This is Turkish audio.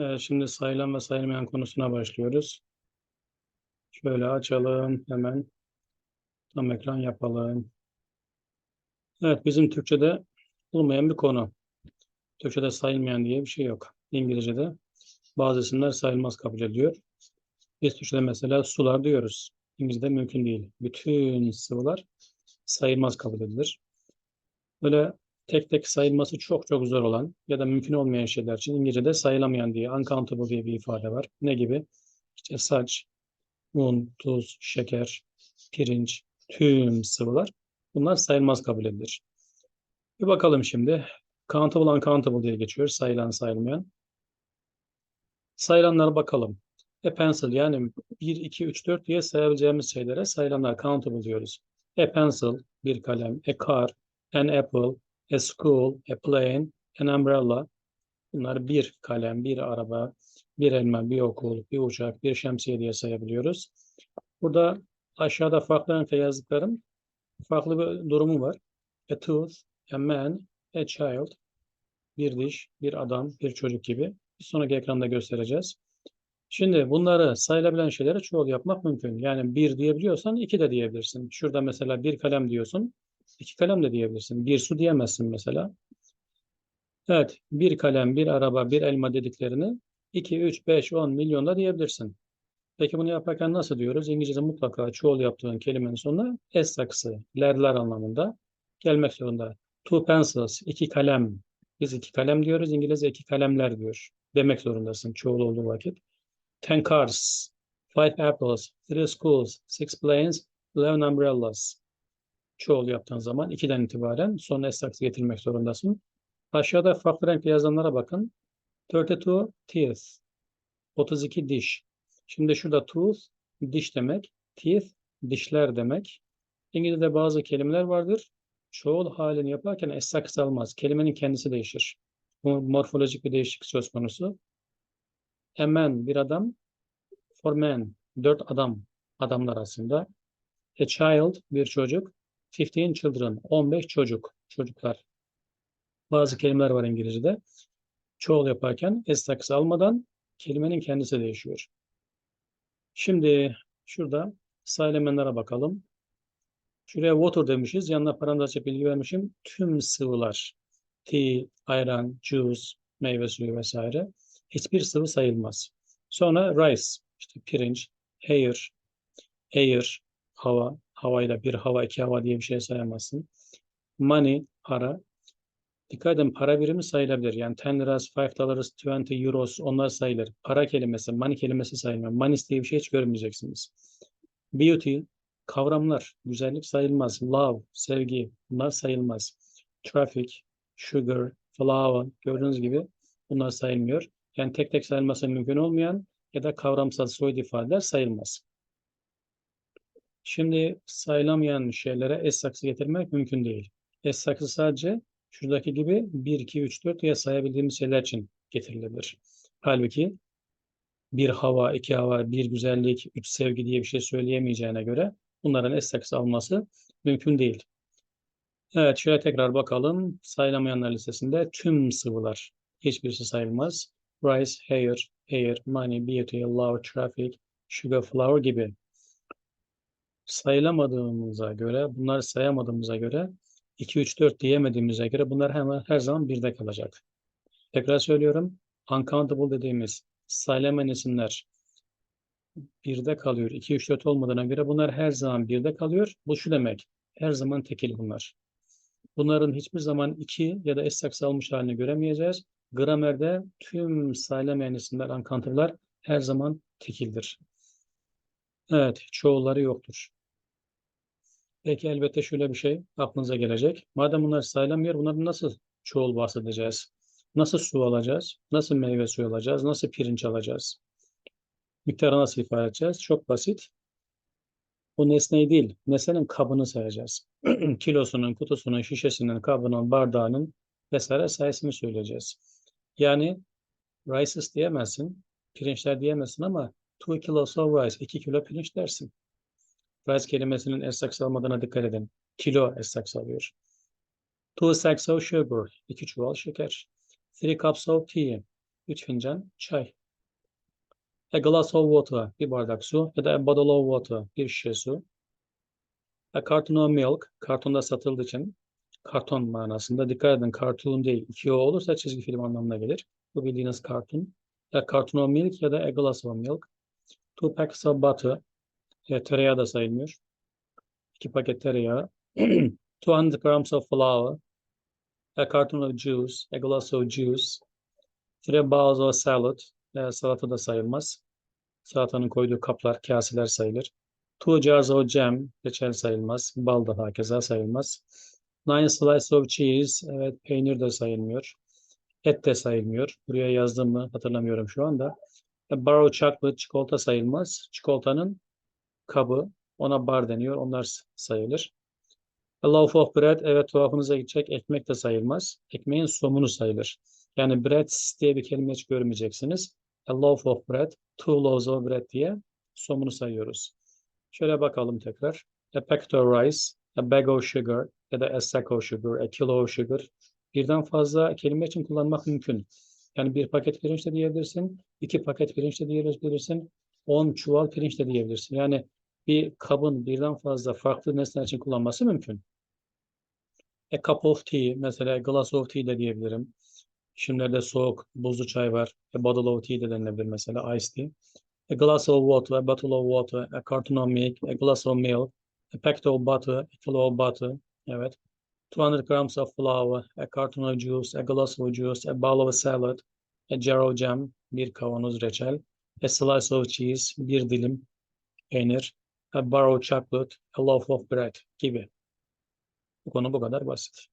Evet, şimdi sayılan ve sayılmayan konusuna başlıyoruz. Şöyle açalım hemen. Tam ekran yapalım. Evet, bizim Türkçe'de olmayan bir konu. Türkçe'de sayılmayan diye bir şey yok. İngilizce'de bazı isimler sayılmaz kabul ediyor. Biz Türkçe'de mesela sular diyoruz. İngilizce'de mümkün değil. Bütün sıvılar sayılmaz kabul edilir. Böyle tek tek sayılması çok çok zor olan ya da mümkün olmayan şeyler için İngilizce'de sayılamayan diye, uncountable diye bir ifade var. Ne gibi? İşte saç, un, tuz, şeker, pirinç, tüm sıvılar bunlar sayılmaz kabul edilir. Bir bakalım şimdi. Countable, uncountable diye geçiyor. Sayılan, sayılmayan. Sayılanlara bakalım. A pencil yani 1, 2, 3, 4 diye sayabileceğimiz şeylere sayılanlar countable diyoruz. A pencil, bir kalem. A car, an apple, a school, a plane, an umbrella. Bunlar bir kalem, bir araba, bir elma, bir okul, bir uçak, bir şemsiye diye sayabiliyoruz. Burada aşağıda farklı renkle yazdıklarım farklı bir durumu var. A tooth, a man, a child. Bir diş, bir adam, bir çocuk gibi. Bir sonraki ekranda göstereceğiz. Şimdi bunları sayılabilen şeyleri çoğul yapmak mümkün. Yani bir diyebiliyorsan iki de diyebilirsin. Şurada mesela bir kalem diyorsun. İki kalem de diyebilirsin. Bir su diyemezsin mesela. Evet. Bir kalem, bir araba, bir elma dediklerini 2, 3, 5, 10 milyonda diyebilirsin. Peki bunu yaparken nasıl diyoruz? İngilizce'de mutlaka çoğul yaptığın kelimenin sonuna s saksı, lerler anlamında gelmek zorunda. Two pencils, iki kalem. Biz iki kalem diyoruz. İngilizce iki kalemler diyor. Demek zorundasın çoğul olduğu vakit. Ten cars, five apples, three schools, six planes, eleven umbrellas. Çoğul yaptığın zaman ikiden itibaren sonra s saksı getirmek zorundasın. Aşağıda farklı renkli yazanlara bakın. 32 teeth. 32 diş. Şimdi şurada tooth diş demek. Teeth dişler demek. İngilizce'de bazı kelimeler vardır. Çoğul halini yaparken es saksı almaz. Kelimenin kendisi değişir. Bu morfolojik bir değişiklik söz konusu. A man bir adam. For men dört adam. Adamlar aslında. A child bir çocuk. 15 children 15 çocuk. Çocuklar. Bazı kelimeler var İngilizce'de. Çoğul yaparken es saksı almadan kelimenin kendisi değişiyor. Şimdi şurada sayılemenlere bakalım. Şuraya water demişiz. Yanına parantezce bilgi vermişim. Tüm sıvılar. Tea, ayran, juice, meyve suyu vesaire. Hiçbir sıvı sayılmaz. Sonra rice, işte pirinç, air, air, hava, havayla bir hava, iki hava diye bir şey sayamazsın. Money, para. Dikkat edin para birimi sayılabilir. Yani 10 liras, 5 dollars, 20 euros onlar sayılır. Para kelimesi, money kelimesi sayılmıyor. Money diye bir şey hiç görmeyeceksiniz. Beauty, kavramlar, güzellik sayılmaz. Love, sevgi bunlar sayılmaz. Traffic, sugar, flower gördüğünüz gibi bunlar sayılmıyor. Yani tek tek sayılması mümkün olmayan ya da kavramsal soyut ifadeler sayılmaz. Şimdi sayılamayan şeylere es saksı getirmek mümkün değil. Es saksı sadece şuradaki gibi 1, 2, 3, 4 diye sayabildiğimiz şeyler için getirilebilir. Halbuki bir hava, iki hava, bir güzellik, üç sevgi diye bir şey söyleyemeyeceğine göre bunların es saksı alması mümkün değil. Evet, şöyle tekrar bakalım. Sayılamayanlar listesinde tüm sıvılar. Hiçbirisi sayılmaz. Rice, hair, air, money, beauty, love, traffic, sugar, flour gibi. Sayılamadığımıza göre, bunları sayamadığımıza göre 2, 3, 4 diyemediğimize göre bunlar hemen her zaman birde kalacak. Tekrar söylüyorum. Uncountable dediğimiz sayılamayan isimler birde kalıyor. 2, 3, 4 olmadığına göre bunlar her zaman birde kalıyor. Bu şu demek. Her zaman tekil bunlar. Bunların hiçbir zaman iki ya da es saksı almış halini göremeyeceğiz. Gramerde tüm sayılamayan isimler, uncountable'lar her zaman tekildir. Evet, çoğulları yoktur. Peki elbette şöyle bir şey aklınıza gelecek. Madem bunlar sayılamıyor, bunları nasıl çoğul bahsedeceğiz? Nasıl su alacağız? Nasıl meyve suyu alacağız? Nasıl pirinç alacağız? Miktarı nasıl ifade edeceğiz? Çok basit. O nesneyi değil, nesnenin kabını sayacağız. Kilosunun, kutusunun, şişesinin, kabının, bardağının vesaire sayısını söyleyeceğiz. Yani rices diyemezsin, pirinçler diyemezsin ama 2 kilos of rice, 2 kilo pirinç dersin. Rice kelimesinin es saksı almadığına dikkat edin. Kilo es saksı alıyor. Two sacks of sugar, iki çuval şeker. Three cups of tea, 3 fincan çay. A glass of water, bir bardak su ya da a bottle of water, bir şişe su. A carton of milk, kartonda satıldığı için karton manasında. Dikkat edin cartoon değil. İki o olursa çizgi film anlamına gelir. Bu bildiğiniz cartoon. A carton of milk ya da a glass of milk. Two packs of butter. E, tereyağı da sayılmıyor. İki paket tereyağı. 200 grams of flour. A carton of juice. A glass of juice. Three bowls of salad. E, salata da sayılmaz. Salatanın koyduğu kaplar, kaseler sayılır. Two jars of jam. Reçel sayılmaz. Bal da hakeza sayılmaz. Nine slices of cheese. Evet, peynir de sayılmıyor. Et de sayılmıyor. Buraya yazdığımı hatırlamıyorum şu anda. A bar of chocolate. Çikolata sayılmaz. Çikolatanın kabı. Ona bar deniyor. Onlar sayılır. Loaf of bread. Evet, tuhafınıza gidecek. Ekmek de sayılmaz. Ekmeğin somunu sayılır. Yani bread diye bir kelime hiç görmeyeceksiniz. A loaf of bread. Two loaves of bread diye somunu sayıyoruz. Şöyle bakalım tekrar. A packet of rice. A bag of sugar ya da a sack of sugar, a kilo of sugar. Birden fazla kelime için kullanmak mümkün. Yani bir paket pirinç de diyebilirsin, iki paket pirinç de diyebilirsin, on çuval pirinç de diyebilirsin. Yani bir kabın birden fazla farklı nesneler için kullanması mümkün. A cup of tea, mesela glass of tea de diyebilirim. Şimdilerde soğuk, buzlu çay var. A bottle of tea de denilebilir mesela, iced tea. A glass of water, a bottle of water, a carton of milk, a glass of milk, a packet of butter, a kilo of butter. Evet. 200 grams of flour, a carton of juice, a glass of juice, a bowl of salad, a jar of jam, bir kavanoz reçel, a slice of cheese, bir dilim peynir, a bar of chocolate, a loaf of bread gibi. Bu konu bu kadar basit.